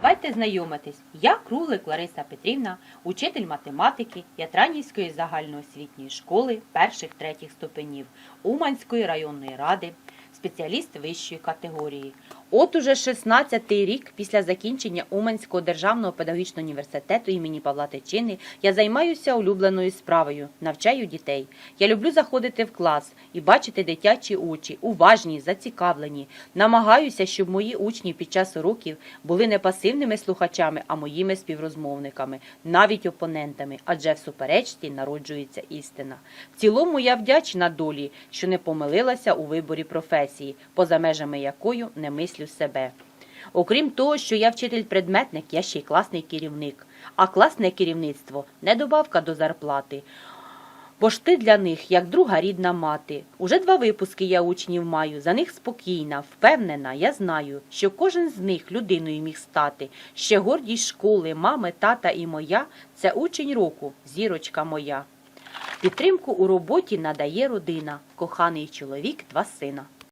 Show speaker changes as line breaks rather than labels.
Давайте знайомитись. Я Круглик Лариса Петрівна, учитель математики Ятранівської загальноосвітньої школи перших третіх ступенів Уманської районної ради, спеціаліст вищої категорії. От уже 16-й рік після закінчення Уманського державного педагогічного університету імені Павла Тичини я займаюся улюбленою справою, навчаю дітей. Я люблю заходити в клас і бачити дитячі очі, уважні, зацікавлені. Намагаюся, щоб мої учні під час уроків були не пасивними слухачами, а моїми співрозмовниками, навіть опонентами, адже в суперечці народжується істина. В цілому я вдячна долі, що не помилилася у виборі професії, поза межами якою не мислю себе. Окрім того, що я вчитель-предметник, я ще й класний керівник. А класне керівництво не добавка до зарплати. Бо ж ти для них як друга рідна мати. Уже два випуски я учнів маю, за них спокійна, впевнена, я знаю, що кожен з них людиною міг стати. Ще гордість школи, мами, тата і моя це учень року, зірочка моя. Підтримку у роботі надає родина, коханий чоловік, два сина.